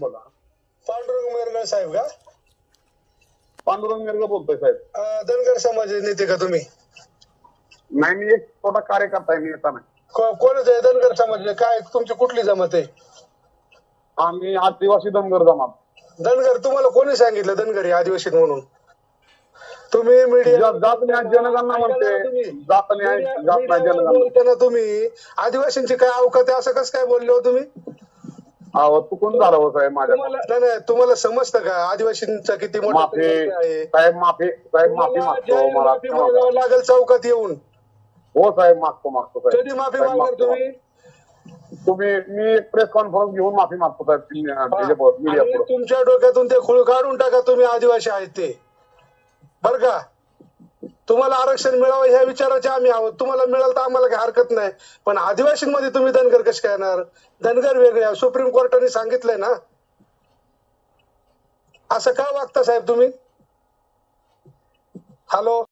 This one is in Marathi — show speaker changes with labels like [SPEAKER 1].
[SPEAKER 1] बोला
[SPEAKER 2] पांडुरंग मेरगळ साहेब का?
[SPEAKER 1] पांडुरंग मिरग बोलतोय साहेब.
[SPEAKER 2] अं, धनगर समाज नेते का तुम्ही?
[SPEAKER 1] नाही मी एक छोटा कार्यकर्ता आहे मी येता नाही.
[SPEAKER 2] को- कोणच आहे? धनगर समाज काय? तुमची कुठली जमात आहे?
[SPEAKER 1] आम्ही आदिवासी दमगर जमात.
[SPEAKER 2] धनगर तुम्हाला कोणी सांगितलं धनगर हे आदिवासी म्हणून? तुम्ही मीडिया
[SPEAKER 1] जात न्याय जनगणना म्हणते जात न्याय जात न्याय जनगणना
[SPEAKER 2] तुम्ही आदिवासींची काय अवकात आहे असं कसं काय बोलले हो तुम्ही?
[SPEAKER 1] अहो चुकून झालं हो साहेब माझ्या
[SPEAKER 2] तुम्हाला नाही नाही तुम्हाला समजतं का? आदिवासींचा किती मोठा
[SPEAKER 1] माफी
[SPEAKER 2] आहे?
[SPEAKER 1] साहेब माफी साहेब माफी
[SPEAKER 2] तुम्हाला
[SPEAKER 1] मागतो
[SPEAKER 2] जाहीर
[SPEAKER 1] मला
[SPEAKER 2] माफी मागावं लागेल चौकात येऊन.
[SPEAKER 1] हो साहेब मागतो मागतो साहेब.
[SPEAKER 2] कधी माफी
[SPEAKER 1] साहेब,
[SPEAKER 2] मागणार
[SPEAKER 1] मागतो,
[SPEAKER 2] तुम्ही?
[SPEAKER 1] मागतो. तुम्ही मी एक प्रेस कॉन्फरन्स घेऊन माफी मागतो साहेब. मीडिया
[SPEAKER 2] आणि तुमच्या डोक्यातून ते खुळ काढून टाका तुम्ही आदिवासी आहेत ते. बर का? तुम्हाला आरक्षण मिळावं ह्या विचाराचे आम्ही आहोत. तुम्हाला मिळालं तर आम्हाला काही हरकत नाही. पण आदिवासींमध्ये तुम्ही धनगर कसे करणार येणार? धनगर वेगळे सुप्रीम कोर्टाने सांगितलंय ना? असं का वागता साहेब तुम्ही? हॅलो?